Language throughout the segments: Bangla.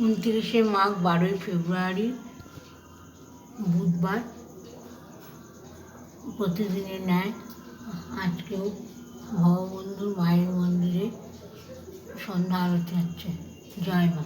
উনত্রিশে মাঘ, বারোই ফেব্রুয়ারি, বুধবার। প্রতিদিনের ন্যায় আজকেও ভগবন্ধুর মায়ের মন্দিরে সন্ধ্যা আরতি হচ্ছে। জয় মা।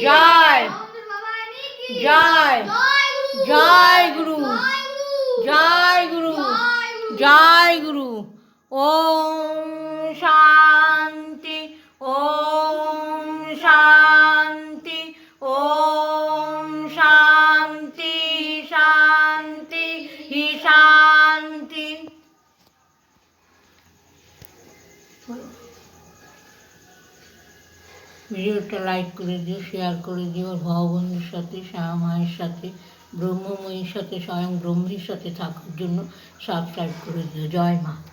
জয় জয় জয় গুরু। জয় গুরু। জয় গুরু। ওম শান্তি ওম শান্তি ওম শান্তি শান্তি, হি শান্তি। ভিডিওটা লাইক করে দিও, শেয়ার করে দিও, আর ভগবন্ধুর সাথে শ্যামা মায়ের সাথে ব্রহ্মময়ীর সাথে স্বয়ং ব্রহ্মীর সাথে থাকার জন্য সাবস্ক্রাইব করে দিও। জয় মা।